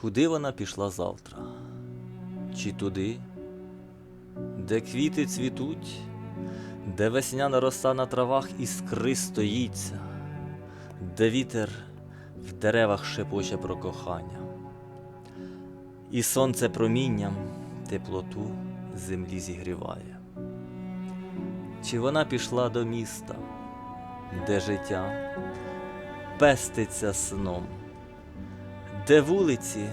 Куди вона пішла завтра? Чи туди, де квіти цвітуть, де весняна роса на травах іскри стоїться, де вітер в деревах шепоче про кохання, і сонце промінням теплоту землі зігріває. Чи вона пішла до міста, де життя пеститься сном, де вулиці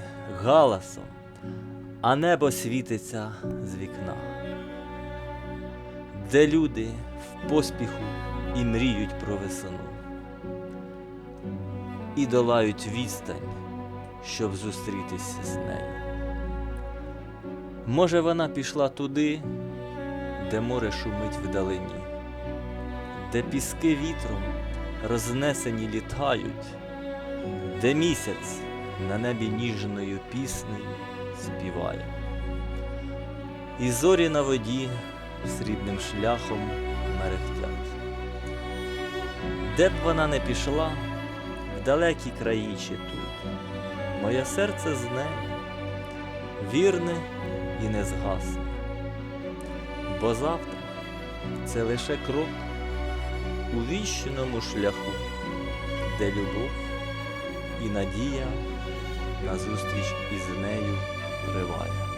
галасом, а небо світиться з вікна, де люди в поспіху і мріють про весну, і долають відстань, щоб зустрітися з нею. Може, вона пішла туди, де море шумить вдалині, де піски вітром рознесені літають, де місяць на небі ніжною піснею співає, і зорі на воді срібним шляхом мерехтять. Де б вона не пішла, в далекі краї чи тут, моє серце з нею вірне і не згасне, бо завтра це лише крок у вічному шляху, де любов і надія на зустріч із нею триває.